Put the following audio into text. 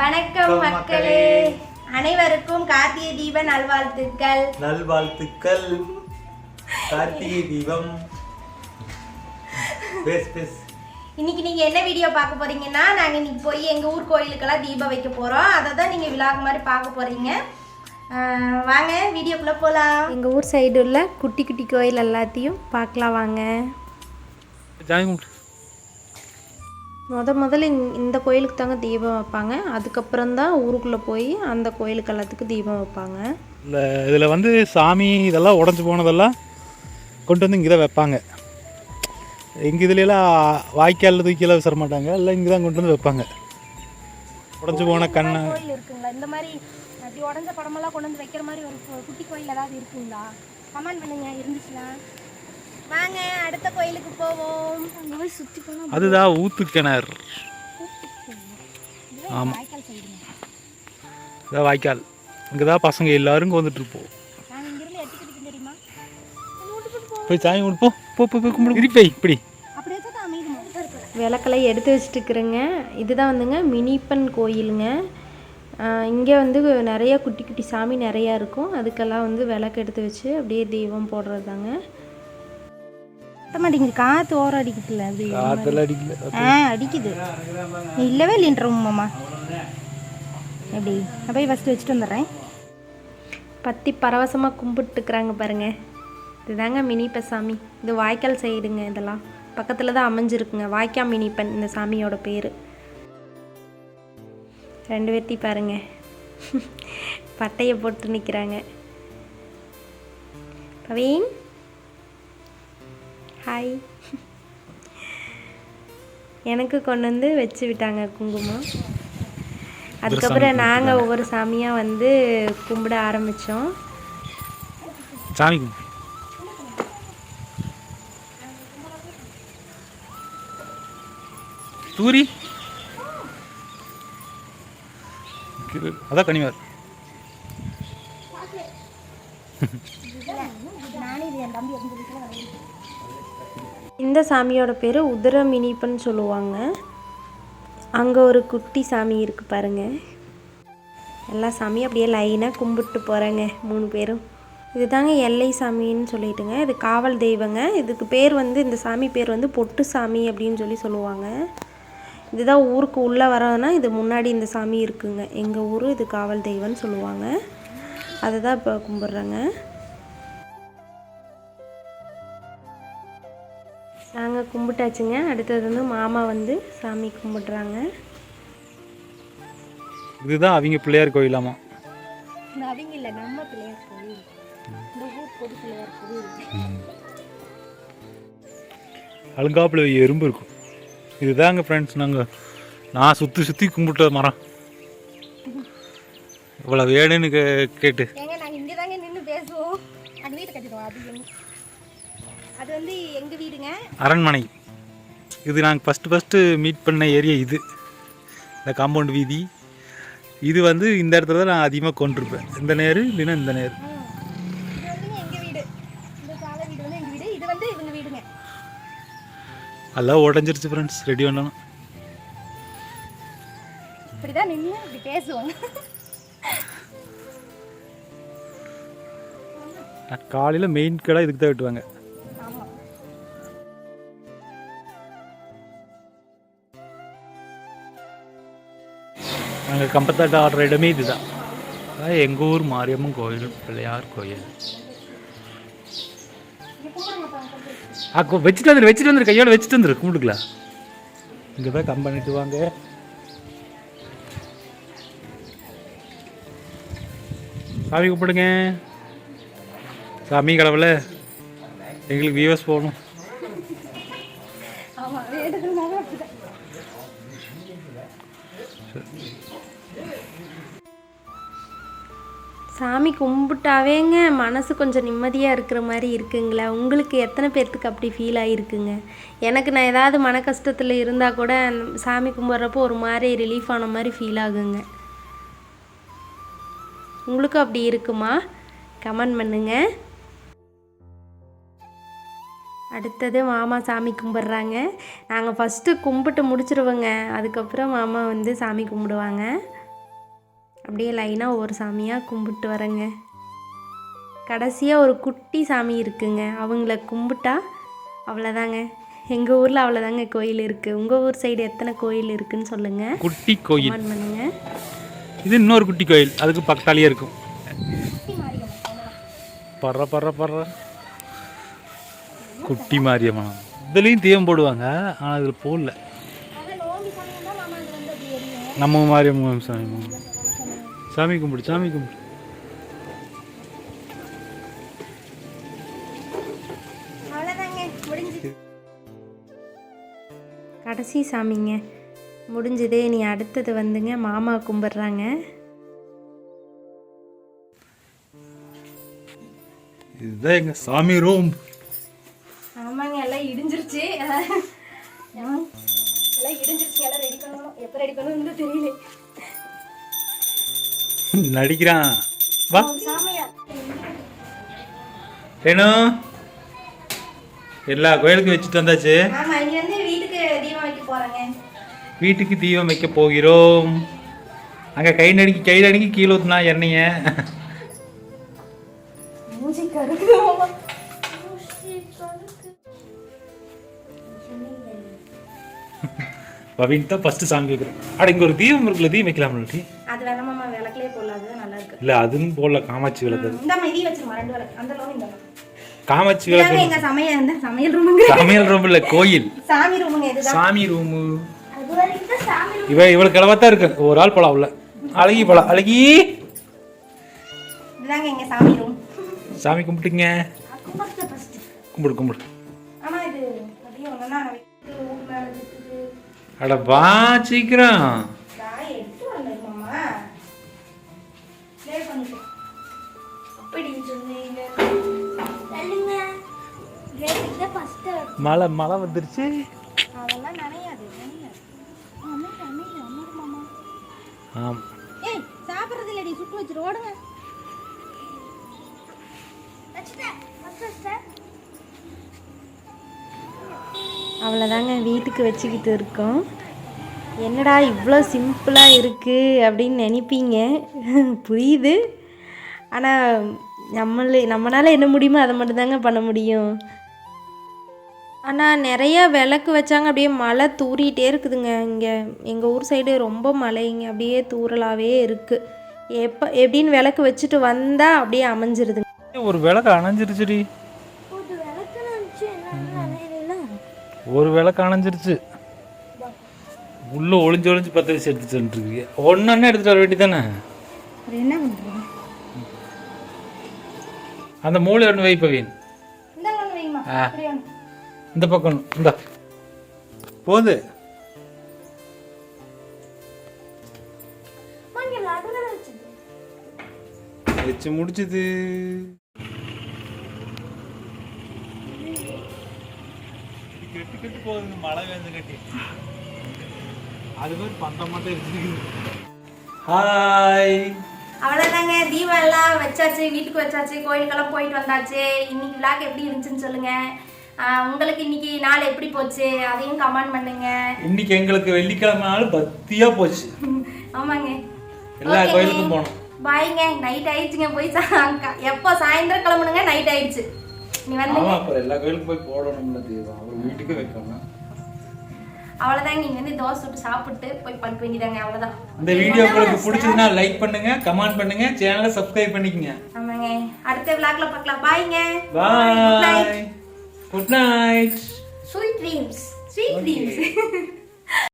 வணக்கம் மக்களே. அனைவருக்கும் கார்த்திகை தீப நல்வாழ்த்துக்கள். நல்வாழ்த்துக்கள். கார்த்திகை தீபம். பேஸ் பேஸ் இன்னைக்கு நீங்க என்ன வீடியோ பார்க்க போறீங்கன்னா நாங்க இன்னைக்கு போய் எங்க ஊர் கோயிலுக்கெல்லாம் தீபம் வைக்க போறோம். அதை தான் நீங்க விழாக் மாதிரி பார்க்க போறீங்க. ஆஹ் வாங்க வீடியோக்குள்ள போலாம். எங்க ஊர் சைடு உள்ள குட்டி குட்டி கோயில் எல்லாத்தையும் பார்க்கலாம் வாங்க. முத முதல்ல இந்த- இந்த கோயிலுக்கு தாங்க தீபம் வைப்பாங்க. அதுக்கப்புறம் தான் ஊருக்குள்ளே போய் அந்த கோயிலுக்கு எல்லாத்துக்கும் தீபம் வைப்பாங்க. இந்த இதில் வந்து சாமி இதெல்லாம் உடஞ்சி போனதெல்லாம் கொண்டு வந்து இங்கே தான் வைப்பாங்க. எங்கள் இதுலலாம் வாய்க்காலில் தூக்கிலாம் விசிற மாட்டாங்க. எல்லாம் இங்கே தான் கொண்டு வந்து வைப்பாங்க. உடஞ்சி போன கண்ணை. கோயில் இருக்குங்களா? இந்த மாதிரி அப்படி உடஞ்ச படமெல்லாம் கொண்டு வந்து வைக்கிற மாதிரி ஒரு குட்டி கோயில் ஏதாவது இருக்குங்களா? கமெண்ட் பண்ணுங்க இருந்துச்சுன்னா. வாங்க அடுத்த கோயிலுக்கு போவோம். அங்கே போய் சுற்றி போனோம் அதுதான் ஊத்து கிணறு ஆமாம் வாய்க்கால் சைடுங்க இதான் வாய்க்கால். இங்கே தான் பசங்க எல்லாரும் வந்துட்டு இருப்போம். போய் சாமி கும்பிடு போ. போ போ போய் கும்பிடு. இருப்பை இப்படி. விளக்கெல்லாம் எடுத்து வச்சுட்டு இருக்கிறேங்க. இதுதான் வந்துங்க மினிப்பன் கோயிலுங்க. இங்கே வந்து நிறைய குட்டி குட்டி சாமி நிறையா இருக்கும். அதுக்கெல்லாம் வந்து விளக்கு எடுத்து வச்சு அப்படியே தெய்வம் போடுறது தாங்க மாட்டேங்குது காற்று ஓரம் அடிக்குதுல்ல அது அடிக்கல. ஆ அடிக்குது. இல்லவே இல்லைன்றோம்மாம்மா எப்படி? நான் போய் ஃபஸ்ட்டு வச்சுட்டு வந்துடுறேன். பத்தி பரவசமாக கும்பிட்டுக்கிறாங்க பாருங்க. இதுதாங்க மினிப்ப சாமி. இது வாய்க்கால் சைடுங்க இதெல்லாம். பக்கத்தில் தான் அமைஞ்சிருக்குங்க. வாய்க்கா மினிப்பன் இந்த சாமியோட பேர். ரெண்டு பேர்த்தி பாருங்க. பட்டையை போட்டு நிற்கிறாங்க பவீன். ஹாய் எனக்கு கொண்டு வந்து வச்சு விட்டாங்க குங்குமம். அதுக்கப்புறம் நாங்கள் ஒவ்வொரு சாமியாக வந்து கும்பிட ஆரம்பித்தோம் சாமி தூரி. அதான் கனிவார். இந்த சாமியோட பேர் உதிரமினிப்பன்னு சொல்லுவாங்க. அங்கே ஒரு குட்டி சாமி இருக்குது பாருங்கள் எல்லா சாமியும் அப்படியே லைனாக கும்பிட்டு போகிறேங்க மூணு பேரும். இதுதாங்க எல்லை சாமின்னு சொல்லிட்டுங்க. இது காவல் தெய்வங்க. இதுக்கு பேர் வந்து இந்த சாமி பேர் வந்து பொட்டு சாமி அப்படின்னு சொல்லி சொல்லுவாங்க. இதுதான் ஊருக்கு உள்ளே வரோன்னா இது முன்னாடி இந்த சாமி இருக்குங்க. எங்கள் ஊர் இது காவல் தெய்வம்னு சொல்லுவாங்க. அதை தான் இப்போ கும்பிட்றேங்க. நாங்கள் கும்பிட்டாச்சுங்க. அடுத்தது வந்து மாமா வந்து சாமி கும்பிட்றாங்க. இதுதான் அவங்க பிள்ளையார் கோயிலாமா? அவங்க இல்லை நம்ம பிள்ளையார் கோயில். இந்த ஊர் பொது பிள்ளையார் கோயில். அழுங்காப்புல எறும்பு இருக்கும். இதுதாங்க ஃப்ரெண்ட்ஸ் நாங்கள் நான் சுற்றி சுற்றி கும்பிட்ட மரம். இவ்வளோ வேணும்னு கே கேட்டு. அரண்மனை. இது நாங்கள் ஃபஸ்ட்டு ஃபஸ்ட்டு மீட் பண்ண ஏரியா இது. இந்த காம்பவுண்ட் வீதி. இது வந்து இந்த இடத்துல தான் நான் அதிகமாக கொண்டிருப்பேன். இந்த நேரு இல்லைன்னா இந்த நேரு. எல்லாம் உடஞ்சிருச்சு ஃப்ரெண்ட்ஸ் ரெடி பண்ணணும். நின்று இப்படி பேசுவோம். காலையில் மெயின் கடை இதுக்கு தான் வெட்டுவாங்க. நாங்கள் கம்பத்தாட்ட ஆடுற இடமே இதுதான். அதான் எங்கள் ஊர் மாரியம்மன் கோயில் பிள்ளையார் கோயில். அக்கோ வச்சுட்டு வந்துரு வச்சுட்டு வந்துரு கையோட வச்சுட்டு வந்துரு கும்பிட்டுக்கலாம். இங்கே போய் கம் பண்ணிட்டு வாங்க. சாமி கும்பிடுங்க. சாமி கடவுளை எங்களுக்கு வியூஸ் போகணும். சாமி கும்பிட்டாவேங்க. மனசு கொஞ்சம் நிம்மதியாக இருக்கிற மாதிரி இருக்குங்களா. உங்களுக்கு எத்தனை பேர்த்துக்கு அப்படி ஃபீல் ஆகிருக்குங்க எனக்கு நான் ஏதாவது மன கஷ்டத்தில் இருந்தால் கூட அந்த சாமி கும்பிட்றப்போ ஒரு மாதிரி ரிலீஃப் ஆன மாதிரி ஃபீல் ஆகுங்க. உங்களுக்கும் அப்படி இருக்குமா? கமெண்ட் பண்ணுங்க. அடுத்தது மாமா சாமி கும்பிட்றாங்க. நாங்கள் ஃபஸ்ட்டு கும்பிட்டு முடிச்சிருவோங்க. அதுக்கப்புறம் மாமா வந்து சாமி கும்பிடுவாங்க. அப்படியே லைனாக ஒவ்வொரு சாமியாக கும்பிட்டு வரேங்க. கடைசியாக ஒரு குட்டி சாமி இருக்குங்க. அவங்கள கும்பிட்டா அவ்வளோதாங்க எங்கள் ஊரில் அவ்வளோதாங்க கோயில் இருக்குது உங்கள் ஊர் சைடு எத்தனை கோயில் இருக்குன்னு சொல்லுங்கள் குட்டி கோயில். கமெண்ட் பண்ணுங்கள் இது இன்னொரு குட்டி கோயில். அதுக்கு பக்கத்தாலேயே இருக்கும். பர்ற பர்ற பர்ற. குட்டி மாரியம்மன். இதுலேயும் தீபம் போடுவாங்க. ஆனால் இதில் போடல. நம்ம மாரியம்மன் சாமி. சாமி கும்பிடு சாமி கும்பிடு. கடைசி சாமிங்க. முடிஞ்சது நீ அடுத்தது வந்துங்க மாமா கும்பிட்றாங்க. இதுதான் எங்கள் சாமி ரூம். ஆமாங்க எல்லாம் இடிஞ்சிருச்சு. எல்லாம் இடிஞ்சிருச்சு எல்லாம் ரெடி பண்ணணும். எப்போ ரெடி பண்ணணும்னு தெரியல. நடிக்கிறான். வா. சாமியா ரேணு. எல்லா கோயிலுக்கும் வச்சுட்டு வந்தாச்சு. ஆமா இனி வந்து வீட்டுக்கு தீபம் வைக்க போறேங்க. வீட்டுக்கு தீபம் வைக்க போகிறோம். அங்கே கை நடுக்கி கை நடுக்கி கீழே ஊத்துனா எண்ணெய. மூஞ்சி கருக்கு பவின் தான் ஃபர்ஸ்ட் சாமி வைக்கிறேன் அட இங்கே ஒரு தீபம் இருக்குல்ல தீபம் அது போடலாம் அதுதான் நல்லா இருக்கு. இல்லை அதுவும் போடல காமாட்சி விளக்கு அது. இந்த மாதிரி வச்சிருமா ரெண்டு விளக்கு. அந்த இந்த. காமாட்சி விளக்கு. எங்க சமையல் இந்த சமையல் ரூமுங்க சமையல் ரூம் இல்லை கோயில். சாமி ரூமுங்க இதுதான். சாமி ரூமு. இவ இவளுக்கு கிளவா தான் இருக்கு. ஒரு ஆள் போலாம் உள்ள. அழகி போலாம். அழகி. இதுதாங்க எங்க சாமி ரூம் சாமி கும்பிட்டுங்க. கும்பிடு கும்பிடு. ஆமா இது அப்படியே ஒண்ணா அட வா சீக்கிரம். மழை மழை வந்துருச்சு. அதெல்லாம் நனையாது ஆம். ஏய் சாப்பிட்றது இல்லடி சுட்டு வச்சிரு ஓடுங்க. அவ்வளோதாங்க வீட்டுக்கு வச்சுக்கிட்டு இருக்கோம். என்னடா இவ்வளோ சிம்பிளாக இருக்குது அப்படின்னு நினைப்பீங்க. புரியுது. ஆனால் நம்மளே நம்மளால் என்ன முடியுமோ அதை மட்டும்தாங்க பண்ண முடியும். ஆனால் நிறையா விளக்கு வச்சாங்க. அப்படியே மழை தூறிட்டே இருக்குதுங்க. இங்கே எங்கள் ஊர் சைடு ரொம்ப மழைங்க அப்படியே தூறலாகவே இருக்குது எப்போ எப்படின்னு விளக்கு வச்சுட்டு வந்தால் அப்படியே அமைஞ்சிருதுங்க. ஒரு விளக்கு அணைஞ்சிருச்சுடி. ஒரு விளக்கு அணைஞ்சிருச்சு உள்ள ஒளிஞ்சு ஒளிஞ்சு பத்து வயசு எடுத்துட்டு இருக்கீங்க. ஒன்னு எடுத்துட்டு வர வேண்டி தானே அந்த மூளை ஒன்று வை பவீன் இந்த ஒன்று வைமா ஆ. ஒன்று இந்த பக்கம் இந்த. போது. வச்சு முடிச்சது. கெட்டு கெட்டு போகுது மழை வேந்து கட்டி அது மாதிரி பந்த மட்டும் இருக்குது ஹாய் அவ்வளோதாங்க தீபம் எல்லாம் வச்சாச்சு வீட்டுக்கு வச்சாச்சு கோயிலுக்கெல்லாம் போயிட்டு வந்தாச்சு இன்னைக்கு விழாக்கு எப்படி இருந்துச்சுன்னு சொல்லுங்க உங்களுக்கு இன்னைக்கு நாள் எப்படி போச்சு அதையும் கமெண்ட் பண்ணுங்க இன்னைக்கு எங்களுக்கு வெள்ளிக்கிழமை நாள் பத்தியா போச்சு ஆமாங்க எல்லா கோயிலுக்கும் போனோம் பாய்ங்க நைட் ஆயிடுச்சுங்க போய் சா- எப்போ சாயந்தரம் கிளம்பணுங்க நைட் ஆயிடுச்சு நீ வந்து ஆமா அப்புறம் எல்லா கோயிலுக்கும் போய் போடணும்ல தீபம் அப்புறம் வீட்டுக்கு வைக்கணும் அவ்வளோதாங்க நீங்க வந்து தோசை சுட்டு சாப்பிட்டு போய் படுக்க வேண்டியதாங்க அவ்வளோதான் இந்த வீடியோ உங்களுக்கு பிடிச்சதுன்னா லைக் பண்ணுங்க கமெண்ட் பண்ணுங்க சேனலை சப்ஸ்கிரைப் பண்ணிக்கங்க. ஆமாங்க. அடுத்த விழாக்கில் பார்க்கலாம். பாய்ங்க bye good night sweet dreams sweet dreams